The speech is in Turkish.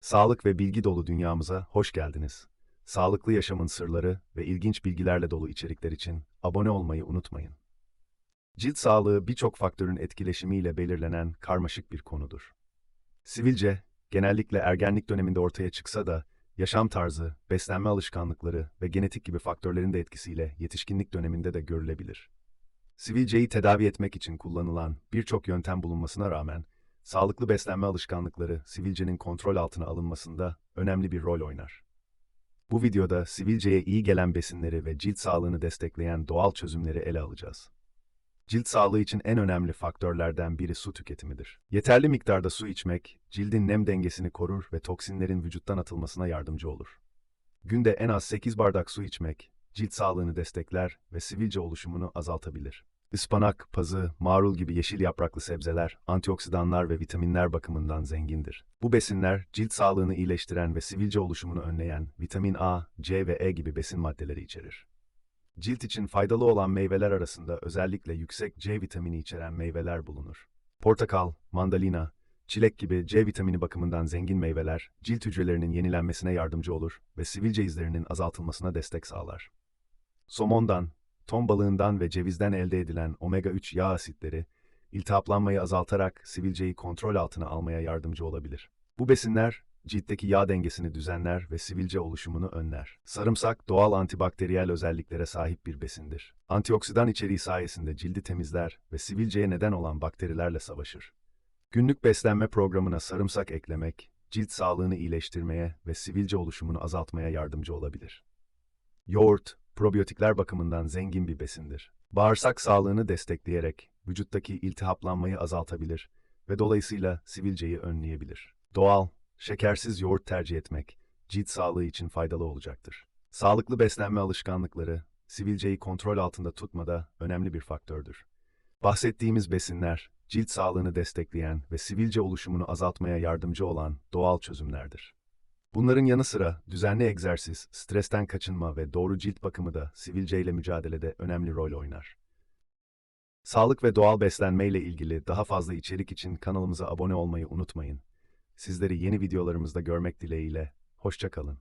Sağlık ve bilgi dolu dünyamıza hoş geldiniz. Sağlıklı yaşamın sırları ve ilginç bilgilerle dolu içerikler için abone olmayı unutmayın. Cilt sağlığı birçok faktörün etkileşimiyle belirlenen karmaşık bir konudur. Sivilce, genellikle ergenlik döneminde ortaya çıksa da, yaşam tarzı, beslenme alışkanlıkları ve genetik gibi faktörlerin de etkisiyle yetişkinlik döneminde de görülebilir. Sivilceyi tedavi etmek için kullanılan birçok yöntem bulunmasına rağmen, sağlıklı beslenme alışkanlıkları sivilcenin kontrol altına alınmasında önemli bir rol oynar. Bu videoda sivilceye iyi gelen besinleri ve cilt sağlığını destekleyen doğal çözümleri ele alacağız. Cilt sağlığı için en önemli faktörlerden biri su tüketimidir. Yeterli miktarda su içmek, cildin nem dengesini korur ve toksinlerin vücuttan atılmasına yardımcı olur. Günde en az 8 bardak su içmek, cilt sağlığını destekler ve sivilce oluşumunu azaltabilir. Ispanak, pazı, marul gibi yeşil yapraklı sebzeler, antioksidanlar ve vitaminler bakımından zengindir. Bu besinler, cilt sağlığını iyileştiren ve sivilce oluşumunu önleyen vitamin A, C ve E gibi besin maddeleri içerir. Cilt için faydalı olan meyveler arasında özellikle yüksek C vitamini içeren meyveler bulunur. Portakal, mandalina, çilek gibi C vitamini bakımından zengin meyveler, cilt hücrelerinin yenilenmesine yardımcı olur ve sivilce izlerinin azaltılmasına destek sağlar. Somondan, ton balığından ve cevizden elde edilen omega-3 yağ asitleri, iltihaplanmayı azaltarak sivilceyi kontrol altına almaya yardımcı olabilir. Bu besinler, ciltteki yağ dengesini düzenler ve sivilce oluşumunu önler. Sarımsak, doğal antibakteriyel özelliklere sahip bir besindir. Antioksidan içeriği sayesinde cildi temizler ve sivilceye neden olan bakterilerle savaşır. Günlük beslenme programına sarımsak eklemek, cilt sağlığını iyileştirmeye ve sivilce oluşumunu azaltmaya yardımcı olabilir. Yoğurt, probiyotikler bakımından zengin bir besindir. Bağırsak sağlığını destekleyerek vücuttaki iltihaplanmayı azaltabilir ve dolayısıyla sivilceyi önleyebilir. Doğal, şekersiz yoğurt tercih etmek cilt sağlığı için faydalı olacaktır. Sağlıklı beslenme alışkanlıkları sivilceyi kontrol altında tutmada önemli bir faktördür. Bahsettiğimiz besinler cilt sağlığını destekleyen ve sivilce oluşumunu azaltmaya yardımcı olan doğal çözümlerdir. Bunların yanı sıra düzenli egzersiz, stresten kaçınma ve doğru cilt bakımı da sivilceyle mücadelede önemli rol oynar. Sağlık ve doğal beslenme ile ilgili daha fazla içerik için kanalımıza abone olmayı unutmayın. Sizleri yeni videolarımızda görmek dileğiyle, hoşçakalın.